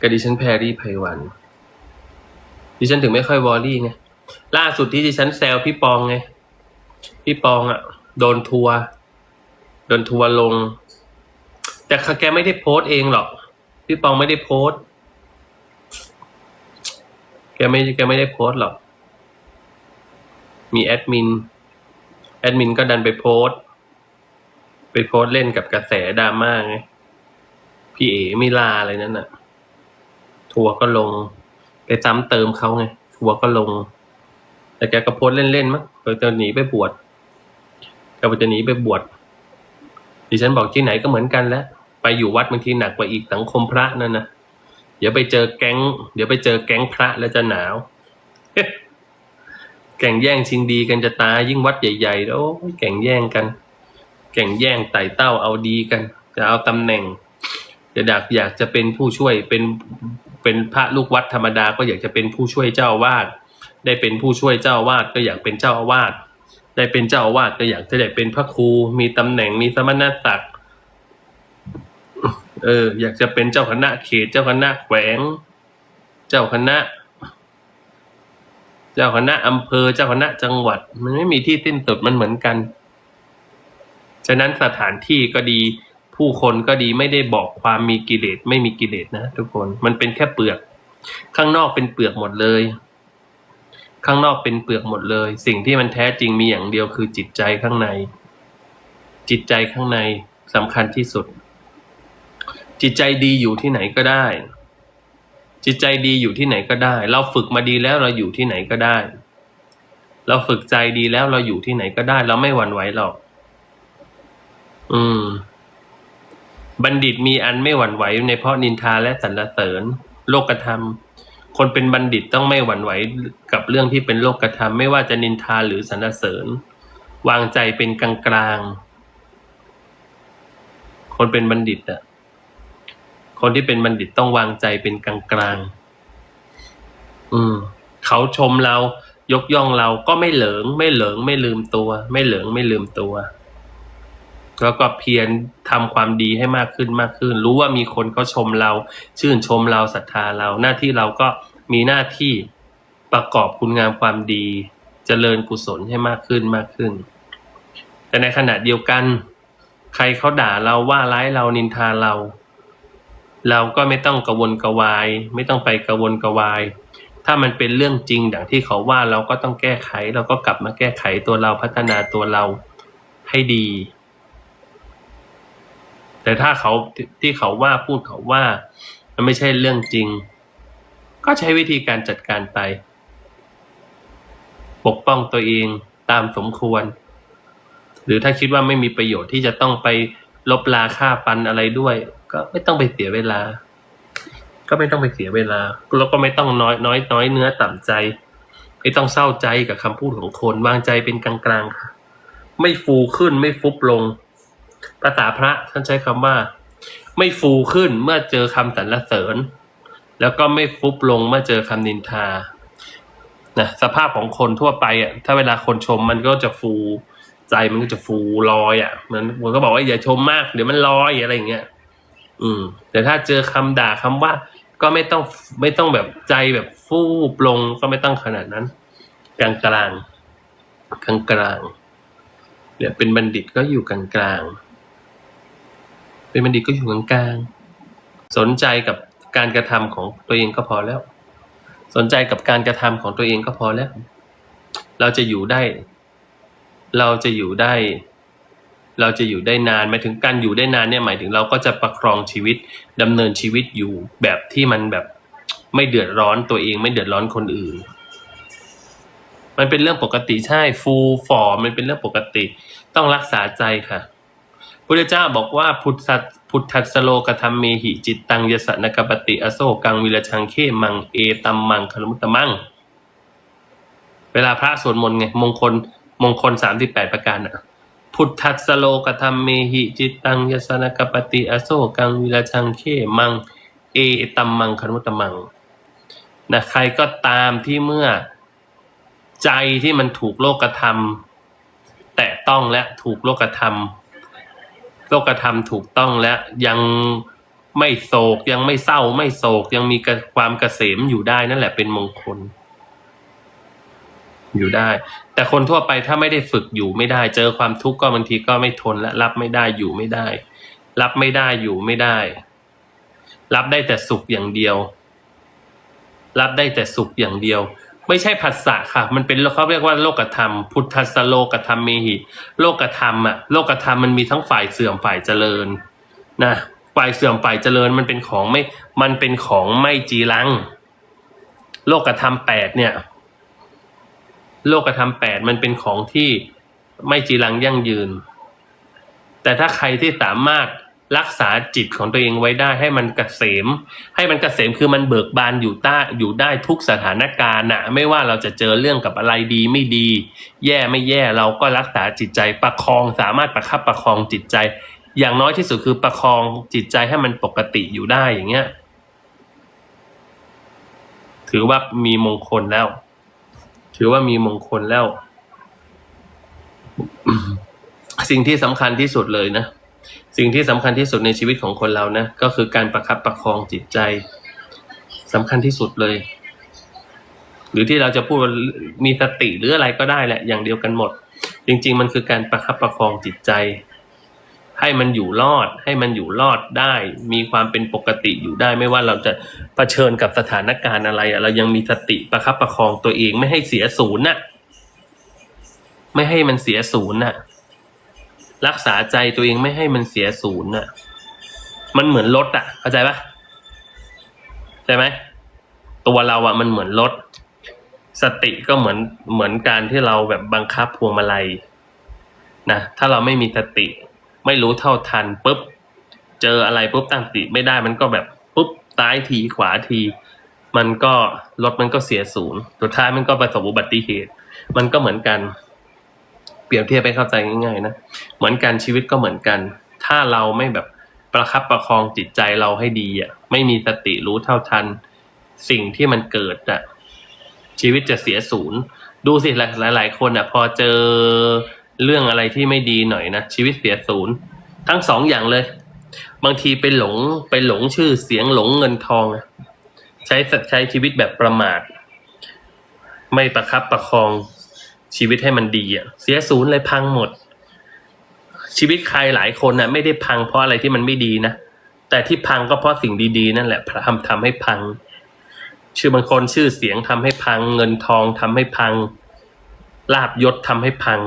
ก็ดิฉันแพรรี่ไพวัน ดิฉันถึงไม่ค่อยวอรี่ไง ล่าสุดที่ดิฉันแซวพี่ปองไง พี่ปองอะ่ะ โดนทัวร์โดนทัวร์ลง แต่แกไม่ได้โพสต์เองหรอก พี่ปองไม่ได้โพสต์แกไม่แกไม่ได้โพสต์หรอก มีแอดมิน แอดมินก็ดันไปโพสต์ ไปโพสเล่นกับกระแสดราม่าไง พี่เอ๋มิลาอะไรนั่นน่ะ ทัวร์ก็ลง ไปซ้ำเติมเขาไง ทัวร์ก็ลง แต่แกก็โพสเล่นๆมั้งเดี๋ยวจะหนีไปบวชแกจะหนีไปบวชดิฉันบอกที่ไหนก็เหมือนกันแหล้ว ไปอยู่วัดบางทีหนักกว่าอีกสังคมพระนั่นนะเดี๋ยวไปเจอแก๊ง เดี๋ยวไปเจอแก๊งพระแล้วจะหนาวแข่งแย่งชิงดีกันจะตายยิ่งวัดใหญ่ๆแล้วแข่งแย่งกัน แข่งแย่งไต่เต้าเอาดีกัน จะเอาตำแหน่งจะดักอยากจะเป็นผู้ช่วยเป็นเป็นพระลูกวัดธรรมดาก็อยากจะเป็นผู้ช่วยเจ้าอาวาสได้เป็นผู้ช่วยเจ้าอาวาสก็อยากเป็นเจ้าอาวาสได้เป็นเจ้าอาวาสก็อยากจะได้เป็นพระครูมีตำแหน่งมีสมณศักดิ์เออ อยากจะเป็นเจ้าคณะเขตเจ้าคณะแขวง เจ้าคณะ เจ้าคณะอำเภอเจ้าคณะจังหวัด มันไม่มีที่สิ้นสุดมันเหมือนกัน ฉะนั้นสถานที่ก็ดีผู้คนก็ดีไม่ได้บอกความมีกิเลสไม่มีกิเลสนะทุกคนมันเป็นแค่เปลือก ข้างนอกเป็นเปลือกหมดเลย ข้างนอกเป็นเปลือกหมดเลย สิ่งที่มันแท้จริงมีอย่างเดียวคือจิตใจข้างใน จิตใจข้างในสำคัญที่สุด จิตใจดีอยู่ที่ไหนก็ได้ จิตใจดีอยู่ที่ไหนก็ได้ เราฝึกมาดีแล้วเราอยู่ที่ไหนก็ได้ เราฝึกใจดีแล้วเราอยู่ที่ไหนก็ได้ เราไม่หวั่นไหวหรอก อืม บัณฑิตมีอันไม่หวั่นไหวในเพราะนินทาและสรรเสริญ โลกธรรม คนเป็นบัณฑิตต้องไม่หวั่นไหวกับเรื่องที่เป็นโลกธรรม ไม่ว่าจะนินทาหรือสรรเสริญ วางใจเป็นกลางกลางคนเป็นบัณฑิตอะคนที่เป็นบัณฑิตต้องวางใจเป็นกลางกลางอืม เขาชมเรายกย่องเราก็ไม่เหลิง ไม่เหลิง ไม่ลืมตัว ไม่เหลิงไม่ลืมตัว แล้วก็เพียรทำความดีให้มากขึ้นมากขึ้น รู้ว่ามีคนเขาชมเรา ชื่นชมเราศรัทธาเรา หน้าที่เราก็มีหน้าที่ประกอบคุณงามความดีเจริญกุศลให้มากขึ้นมากขึ้น แต่ในขณะเดียวกัน ใครเขาด่าเราว่าร้ายเรานินทาเรา เราก็ไม่ต้องกระวนกระวาย ไม่ต้องไปกระวนกระวาย ถ้ามันเป็นเรื่องจริงอย่างที่เขาว่าเราก็ต้องแก้ไข เราก็กลับมาแก้ไขตัวเราพัฒนาตัวเราให้ดี แต่ถ้าเขาที่เขาว่าพูดเขาว่า มันไม่ใช่เรื่องจริง ก็ใช้วิธีการจัดการไป ปกป้องตัวเองตามสมควร หรือถ้าคิดว่าไม่มีประโยชน์ที่จะต้องไปลบลาค่าฟันอะไรด้วย ก็ไม่ต้องไปเสียเวลา ก็ไม่ต้องไปเสียเวลาแล้วก็ไม่ต้องน้อยน้อยน้อยเนื้อต่ำใจ ไม่ต้องเศร้าใจกับคำพูดของคนวางใจเป็นกลางๆค่ะ ไม่ฟูขึ้นไม่ฟุบลง ภาษาพระท่านใช้คำว่า ไม่ฟูขึ้นเมื่อเจอคำสรรเสริญ แล้วก็ไม่ฟุบลงเมื่อเจอคำนินทานะสภาพของคนทั่วไปอะถ้าเวลาคนชมมันก็จะฟูใจมันก็จะฟูลอยอะเหมือนผมก็บอกว่าอย่าชมมากเดี๋ยวมันลอยอะไรอย่างเงี้ยอืม แต่ถ้าเจอคำด่าคำว่า ก็ไม่ต้องไม่ต้องแบบใจแบบฟูบลงก็ไม่ต้องขนาดนั้น กลางกลางกลางกลางเนี่ยเป็นบัณฑิตก็อยู่กลางกลาง เป็นบัณฑิตก็อยู่กลางๆสนใจกับการกระทำของตัวเองก็พอแล้ว สนใจกับการกระทำของตัวเองก็พอแล้ว เราจะอยู่ได้ เราจะอยู่ได้ เราจะอยู่ได้นานหมายถึงการอยู่ได้นานเนี่ยหมายถึงเราก็จะประครองชีวิตดำเนินชีวิตอยู่แบบที่มันแบบไม่เดือดร้อนตัวเองไม่เดือดร้อนคนอื่น มันเป็นเรื่องปกติใช่ฟูฟอร์มันเป็นเรื่องปกติ ต้องรักษาใจค่ะ พุทธเจ้าบอกว่าพุทธพุทธัสโลกธรรมเมหิจิตตังยสนกปติอโศกังวิรชังเขมังเอตัมมังคลมุตตมัง เวลาพระสวดมนต์ไงมงคลมงคลสามสิบแปดประการอะพุทธัสสโลกธรรมเมหิจิตตังยสนกปติอโศกังวิรชังเขมัง เอตัมมังคลมุตตมังนะใครก็ตามที่เมื่อใจที่มันถูกโลกธรรม แตะต้องและถูกโลกธรรม โลกธรรมถูกต้องและยังไม่โศกยังไม่เศร้าไม่โศกยังมีความเกษมอยู่ได้นั่นแหละเป็นมงคล อยู่ได้ แต่คนทั่วไปถ้าไม่ได้ฝึกอยู่ไม่ได้ เจอความทุกข์ก็บางทีก็ไม่ทนและรับไม่ได้อยู่ไม่ได้ รับไม่ได้อยู่ไม่ได้ รับได้แต่สุขอย่างเดียว รับได้แต่สุขอย่างเดียว ไม่ใช่ผัสสะค่ะ มันเป็นเขาเรียกว่าโลกธรรม พุทธสสโลกธรรมเมหิ โลกธรรมอะโลกธรรมมันมีทั้งฝ่ายเสื่อมฝ่ายเจริญนะฝ่ายเสื่อมฝ่ายเจริญมันเป็นของไม่ มันเป็นของไม่จีรัง โลกธรรมแปดเนี่ย โลกธรรมแปดมันเป็นของที่ไม่จีรังยั่งยืน แต่ถ้าใครที่สามารถ รักษาจิตของตัวเองไว้ได้ให้มันเกษม ให้มันเกษมคือมันเบิกบานอยู่ใต้อยู่ได้ทุกสถานการณ์นะไม่ว่าเราจะเจอเรื่องกับอะไรดีไม่ดี แย่ไม่แย่เราก็รักษาจิตใจประคองสามารถประคับประคองจิตใจ อย่างน้อยที่สุดคือประคองจิตใจให้มันปกติอยู่ได้อย่างเงี้ยถือว่ามีมงคลแล้ว ถือว่ามีมงคลแล้ว สิ่งที่สำคัญที่สุดเลยนะ สิ่งที่สำคัญที่สุดในชีวิตของคนเรานะ ก็คือการประคับประคองจิตใจสำคัญที่สุดเลย หรือที่เราจะพูดว่ามีสติหรืออะไรก็ได้แหละ อย่างเดียวกันหมด จริง ๆ มันคือการประคับประคองจิตใจ ให้มันอยู่รอด ให้มันอยู่รอดได้ มีความเป็นปกติอยู่ได้ ไม่ว่าเราจะเผชิญกับสถานการณ์อะไรเรายังมีสติประคับประคองตัวเอง ไม่ให้เสียศูนย์น่ะ ไม่ให้มันเสียศูนย์น่ะ รักษาใจตัวเองไม่ให้มันเสียศูนย์น่ะ มันเหมือนรถอะ เข้าใจปะใช่ไหมตัวเราอะ มันเหมือนรถ สติก็เหมือนเหมือนการที่เราแบบบังคับพวงมาลัยนะถ้าเราไม่มีสติ ไม่รู้เท่าทันปุ๊บเจออะไรปุ๊บตั้งสติไม่ได้มันก็แบบปุ๊บซ้ายทีขวาที มันก็รถมันก็เสียศูนย์สุดท้ายมันก็ประสบอุบัติเหตุ มันก็เหมือนกัน เปรียบเทียบไปเข้าใจง่ายๆนะเหมือนกันชีวิตก็เหมือนกัน ถ้าเราไม่แบบประคับประคองจิตใจเราให้ดีอะไม่มีสติรู้เท่าทัน สิ่งที่มันเกิดอะชีวิตจะเสียศูนย์ ดูสิหลายหลายๆคนอะ พอเจอเรื่องอะไรที่ไม่ดีหน่อยนะชีวิตเสียศูนย์ ทั้งสองอย่างเลย บางทีไปหลงไปหลงชื่อเสียงหลงเงินทอง ใช้สัตใช้ชีวิตแบบประมาท ไม่ประคับประคอง ชีวิตให้มันดีอะเสียศูนย์เลยพังหมด ชีวิตใครหลายคนน่ะ ไม่ได้พังเพราะอะไรที่มันไม่ดีนะแต่ที่พังก็เพราะสิ่งดีๆ นั่นแหละทำทำให้พัง ชื่อบางคนชื่อเสียงทำให้พัง เงินทองทำให้พัง ลาบยศทำให้พัง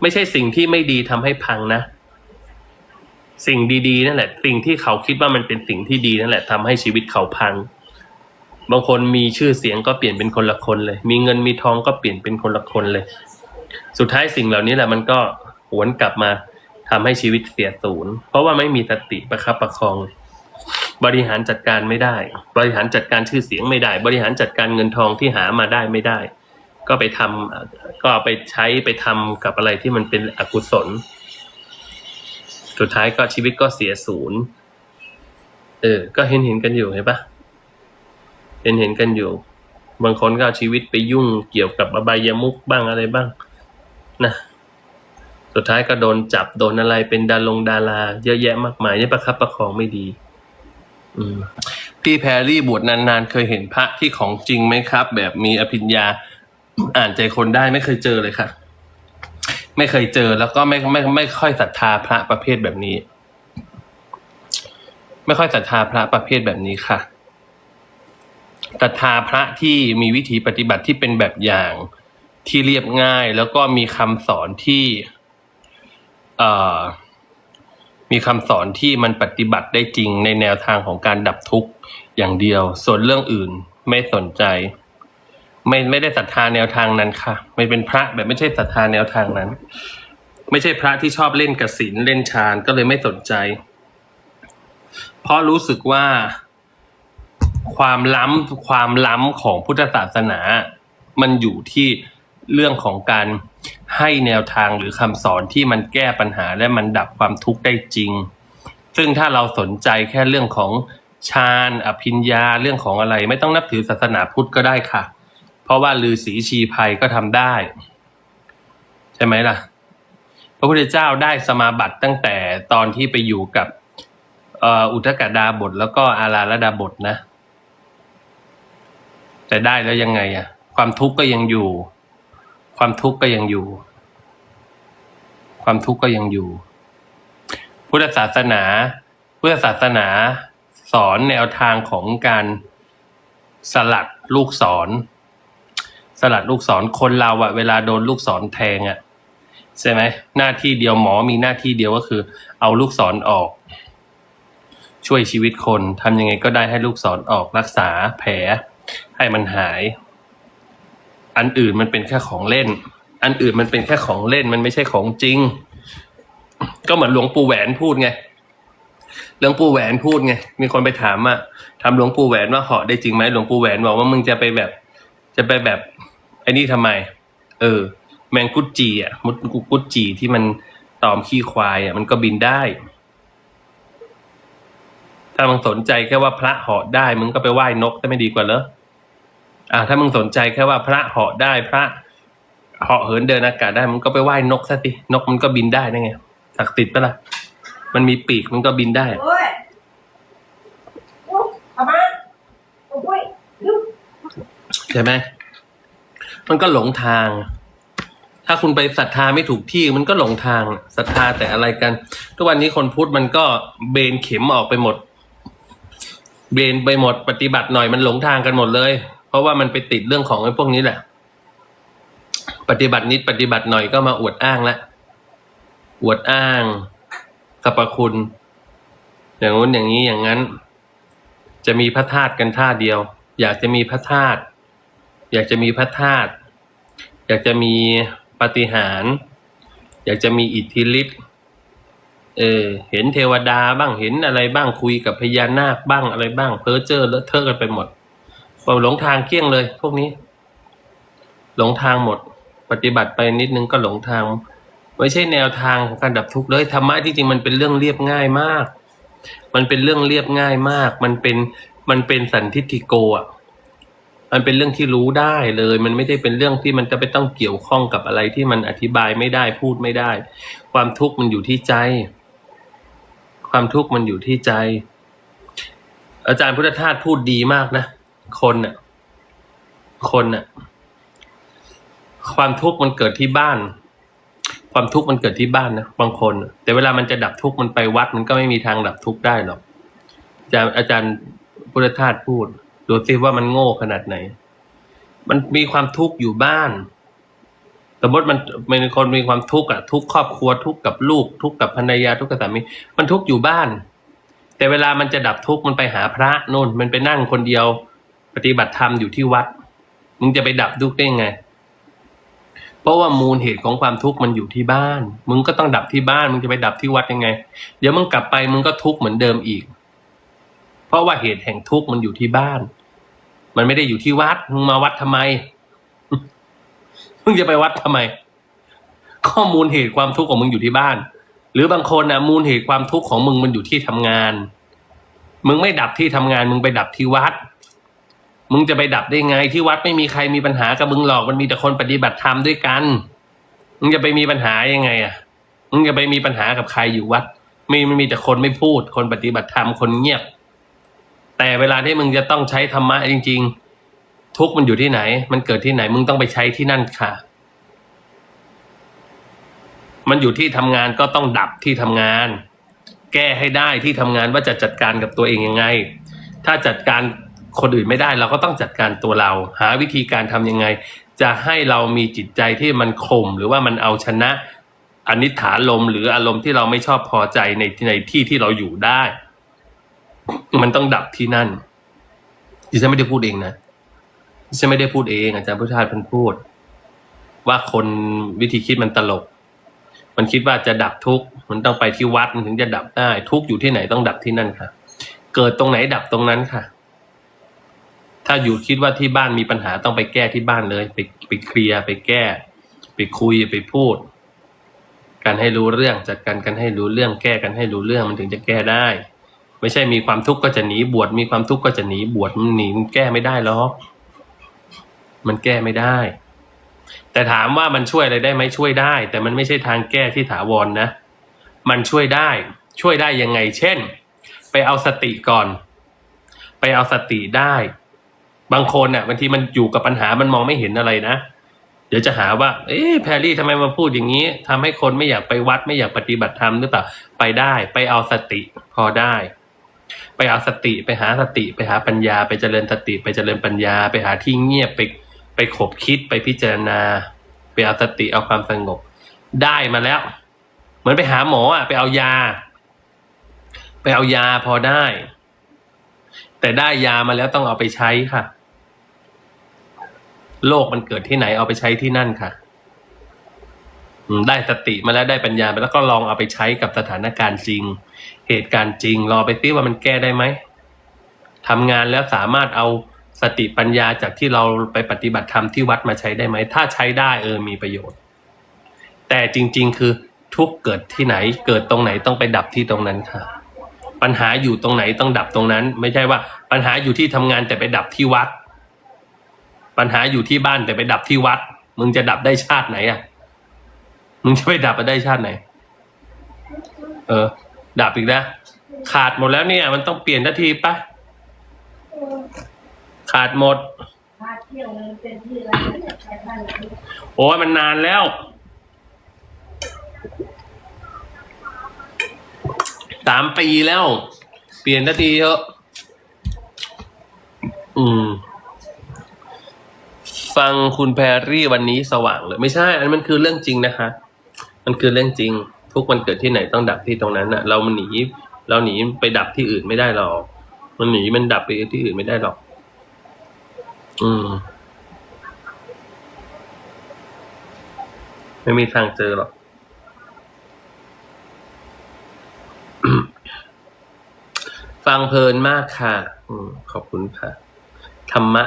ไม่ใช่สิ่งที่ไม่ดีทำให้พังนะสิ่งดีๆนั่นแหละ สิ่งที่เขาคิดว่ามันเป็นสิ่งที่ดีนั่นแหละทำให้ชีวิตเขาพัง บางคนมีชื่อเสียงก็เปลี่ยนเป็นคนละคนเลย มีเงินมีทองก็เปลี่ยนเป็นคนละคนเลย สุดท้ายสิ่งเหล่านี้แหละมันก็หวนกลับมาทำให้ชีวิตเสียศูนย์ เพราะว่าไม่มีสติประคับประคอง บริหารจัดการไม่ได้ บริหารจัดการชื่อเสียงไม่ได้ บริหารจัดการเงินทองที่หามาได้ไม่ได้ ก็ไปทำก็ไปใช้ไปทำกับอะไรที่มันเป็นอกุศล สุดท้ายก็ชีวิตก็เสียศูนย์เออ ก็เห็นเห็นกันอยู่เห็นปะ ห็นเห็นกันอยู่ บางคนก็เอาชีวิตไปยุ่งเกี่ยวกับอบายามุกบ้างอะไรบ้างนะสุดท้ายก็โดนจับโดนอะไรเป็นดาลงดารา เยอะแยะมากมายเนี่ยประคับประคองไม่ดี อืมพี่แพรรี่บวชนานๆ เคยเห็นพระที่ของจริงไหมครับ แบบมีอภิญญาอ่านใจคนได้ไม่เคยเจอเลยค่ะ ไม่เคยเจอแล้วก็ไม่ไม่ไม่ค่อยศรัทธาพระประเภทแบบนี้ ไม่ค่อยศรัทธาพระประเภทแบบนี้ค่ะ ศรัทธาพระที่มีวิธีปฏิบัติที่เป็นแบบอย่างที่เรียบง่าย แล้วก็มีคำสอนที่มีคำสอนที่มันปฏิบัติได้จริงในแนวทางของการดับทุกข์อย่างเดียว ส่วนเรื่องอื่นไม่สนใจ ไม่ไม่ได้ศรัทธาแนวทางนั้นค่ะ ไม่เป็นพระแบบไม่ใช่ศรัทธาแนวทางนั้น ไม่ใช่พระที่ชอบเล่นกสินเล่นฌานก็เลยไม่สนใจ เพราะรู้สึกว่า ความล้ำความล้ำของพุทธศาสนา มันอยู่ที่เรื่องของการให้แนวทางหรือคำสอนที่มันแก้ปัญหาและมันดับความทุกข์ได้จริง ซึ่งถ้าเราสนใจแค่เรื่องของฌานอภิญญาเรื่องของอะไร ไม่ต้องนับถือศาสนาพุทธก็ได้ค่ะ เพราะว่าลือศีชีภัยก็ทำได้ ใช่ไหมล่ะ พระพุทธเจ้าได้สมาบัติตั้งแต่ตอนที่ไปอยู่กับอุทกดาบทแล้วก็อาราลดาบทนะ แต่ได้แล้วยังไงอะความทุกข์ก็ยังอยู่ ความทุกข์ก็ยังอยู่ ความทุกข์ก็ยังอยู่ พุทธศาสนาพุทธศาสนาสอนแนวทางของการสลัดลูกศร สลัดลูกศรคนเราอะเวลาโดนลูกศรแทงอะใช่ไหมหน้าที่เดียวหมอมีหน้าที่เดียวก็คือ เอาลูกศรออก ช่วยชีวิตคนทำยังไงก็ได้ให้ลูกศรออกรักษาแผล ให้มันหาย อันอื่นมันเป็นแค่ของเล่น อันอื่นมันเป็นแค่ของเล่นมันไม่ใช่ของจริง ก็เหมือนหลวงปู่แหวนพูดไงหลวงปู่แหวนพูดไง มีคนไปถามอะทำหลวงปู่แหวนว่าเหาะได้จริงไหมหลวงปู่แหวนบอกว่ามึงจะไปแบบ จะไปแบบไอ้นี่ทำไม เออ แมงกุดจีอะมุดกุดจีที่มันตอมขี้ควายอะมันก็บินได้ ถ้ามึงสนใจแค่ว่าพระเหาะได้ มึงก็ไปไหว้นกจะไม่ดีกว่าเหรอ อ่าถ้ามึงสนใจแค่ว่าพระเหาะได้พระเหาะเหินเดินอากาศได้มึงก็ไปไหว้นกซะสินกมันก็บินได้ได้ไงศักดิ์สิทธิ์ปะล่ะมันมีปีกมันก็บินได้โอ้ยโอ้ยเอามาโอ้ยลูกใช่ไหมมันก็หลงทาง ถ้าคุณไปศรัทธาไม่ถูกที่ มันก็หลงทางศรัทธาแต่อะไรกัน ทุกวันนี้คนพุทธมันก็เบนเข็มออกไปหมด เบนไปหมดปฏิบัติหน่อยมันหลงทางกันหมดเลย เพราะว่ามันไปติดเรื่องของไอ้พวกนี้แหละ ปฏิบัตินิดปฏิบัติหน่อยก็มาอวดอ้างละอวดอ้างสรรพคุณ อย่างนู้นอย่างนี้อย่างนั้น จะมีพระธาตุกันท่าเดียว อยากจะมีพระธาตุอยากจะมีพระธาตุอยากจะมีปฏิหาร อยากจะมีอิทธิฤทธิ์เออเห็นเทวดาบ้างเห็นอะไรบ้างคุยกับพญานาคบ้างอะไรบ้าง เพ้อเจ้อเลอะเทอะกันไปหมด พอหลงทางเกลี้ยงเลย พวกนี้ หลงทางหมด ปฏิบัติไปนิดนึงก็หลงทาง ไม่ใช่แนวทางของการดับทุกข์เลยธรรมะที่จริงมันเป็นเรื่องเรียบง่ายมาก มันเป็นเรื่องเรียบง่ายมาก มันเป็นมันเป็นสันทิฏฐิโกอะมันเป็นเรื่องที่รู้ได้เลย มันไม่ได้เป็นเรื่องที่มันจะไปต้องเกี่ยวข้องกับอะไรที่มันอธิบายไม่ได้พูดไม่ได้ ความทุกข์มันอยู่ที่ใจ ความทุกข์มันอยู่ที่ใจ อาจารย์พุทธทาสพูดดีมากนะ คนน่ะ คนน่ะ ความทุกข์มันเกิดที่บ้าน ความทุกข์มันเกิดที่บ้านนะบางคน แต่เวลามันจะดับทุกข์มันไปวัด มันก็ไม่มีทางดับทุกข์ได้หรอกอาจารย์อาจารย์พุทธทาสพูดดูซิว่ามันโง่ขนาดไหน มันมีความทุกข์อยู่บ้าน สมมติมันเป็นคนมีความทุกข์อะทุกครอบครัวทุกกับลูก ทุกกับภรรยาทุกกับสามีมันทุกข์อยู่บ้าน แต่เวลามันจะดับทุกข์มันไปหาพระนู่น มันไปนั่งคนเดียว ฏิบัติธรรมอยู่ที่วัด มึงจะไปดับทุกข์ได้ไง เพราะว่ามูลเหตุของความทุกข์มันอยู่ที่บ้าน มึงก็ต้องดับที่บ้าน มึงจะไปดับที่วัดยังไง เดี๋ยวมึงกลับไปมึงก็ทุกข์เหมือนเดิมอีก เพราะว่าเหตุแห่งทุกข์มันอยู่ที่บ้าน มันไม่ได้อยู่ที่วัด มึงมาวัดทำไม มึงจะไปวัดทำไม ข้อมูลเหตุความทุกข์ของมึงอยู่ที่บ้าน หรือบางคนนะมูลเหตุความทุกข์ของมึงมันอยู่ที่ทำงาน มึงไม่ดับที่ทำงาน มึงไปดับที่วัด มึงจะไปดับได้ไงที่วัดไม่มีใครมีปัญหากับมึงหรอกมันมีแต่คนปฏิบัติธรรมด้วยกัน มึงจะไปมีปัญหายังไง อะ มึงจะไปมีปัญหากับใครอยู่วัดมีมันมีแต่คนไม่พูด คนปฏิบัติธรรมคนเงียบ แต่เวลาที่มึงจะต้องใช้ธรรมะจริง ๆ ทุกมันอยู่ที่ไหน มันเกิดที่ไหน มึงต้องไปใช้ที่นั่นค่ะ มันอยู่ที่ทำงานก็ต้องดับที่ทำงาน แก้ให้ได้ที่ทำงานว่าจะจัดการกับตัวเองยังไง ถ้าจัดการ คนอื่นไม่ได้ เราก็ต้องจัดการตัวเรา หาวิธีการทำยังไง จะให้เรามีจิตใจที่มันข่มหรือว่ามันเอาชนะอนิถาลมหรืออารมณ์ที่เราไม่ชอบพอใจในในที่ที่เราอยู่ได้ มันต้องดับที่นั่นดิฉันไม่ได้พูดเองนะดิฉันไม่ได้พูดเอง อาจารย์พุทธาเพิ่นพูด ว่าคนวิธีคิดมันตลก มันคิดว่าจะดับทุกข์มันต้องไปที่วัดมันถึงจะดับได้ ทุกข์อยู่ที่ไหนต้องดับที่นั่นค่ะ เกิดตรงไหนดับตรงนั้นค่ะ ถ้าอยู่คิดว่าที่บ้านมีปัญหาต้องไปแก้ที่บ้านเลย ไปไปเคลียร์ไปแก้ ไปคุยไปพูด กันให้รู้เรื่องจัดการกันให้รู้เรื่องแก้กันให้รู้เรื่องมันถึงจะแก้ได้ ไม่ใช่มีความทุกข์ก็จะหนีบวชมีความทุกข์ก็จะหนีบวชมันหนีมันแก้ไม่ได้หรอกมันแก้ไม่ได้ แต่แต่ถามว่ามันช่วยอะไรได้ไหมช่วยได้ แต่มันไม่ใช่ทางแก้ที่ถาวรนะมันช่วยได้ช่วยได้ยังไง เช่น ไปเอาสติก่อน ไปเอาสติได้ บางคนน่ะบางทีมันอยู่กับปัญหามันมองไม่เห็นอะไรนะ เดี๋ยวจะหาว่า เอ๊ะแพรรี่ทำไมมาพูดอย่างนี้ทำให้คนไม่อยากไปวัดไม่อยากปฏิบัติธรรมหรือเปล่าไปได้ไปเอาสติพอได้ ไปเอาสติไปหาสติ ไปหาปัญญา ไปเจริญสติ ไปเจริญปัญญา ไปหาที่เงียบไปไปขบคิดไปพิจารณา ไปเอาสติเอาความสงบ ได้มาแล้ว เหมือนไปหาหมออะไปเอายา ไปเอายาพอได้ แต่ได้ยามาแล้วต้องเอาไปใช้ค่ะ โลกมันเกิดที่ไหนเอาไปใช้ที่นั่นค่ะได้สติมาแล้วได้ปัญญาไปแล้วก็ลองเอาไปใช้กับสถานการณ์จริง เหตุการณ์จริง รอไปซิว่ามันแก้ได้ไหมทำงานแล้วสามารถเอาสติปัญญาจากที่เราไปปฏิบัติธรรมที่วัดมาใช้ได้ไหม ถ้าใช้ได้เออมีประโยชน์ แต่จริง ๆ คือทุกเกิดที่ไหน เกิดตรงไหนต้องไปดับที่ตรงนั้นค่ะ ปัญหาอยู่ตรงไหนต้องดับตรงนั้น ไม่ใช่ว่าปัญหาอยู่ที่ทำงานแต่ไปดับที่วัด ปัญหาอยู่ที่บ้านแต่ไปดับที่วัด มึงจะดับได้ชาติไหนอะ มึงจะไปดับไปได้ชาติไหน เออ ดับอีกแล้วขาดหมดแล้วเนี่ย มันต้องเปลี่ยนทันทีปะขาดหมดโอ้ยมันนานแล้ว สามปีแล้ว เปลี่ยนทันทีเถอะอืม ฟังคุณแพรรี่วันนี้สว่างเลยไม่ใช่ อันนมันคือเรื่องจริงนะคะ มันคือเรื่องจริง ทุกมันเกิดที่ไหนต้องดับที่ตรงนั้นน่ะ เรามันหนี เราหนีไปดับที่อื่นไม่ได้หรอก มันหนีมันดับไปที่อื่นไม่ได้หรอก อืม ไม่มีทางเจอหรอกฟังเพลินมากค่ะ อืมขอบคุณค่ะ ธรรมะ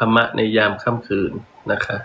ธรรมะในยามค่ำคืนนะคะ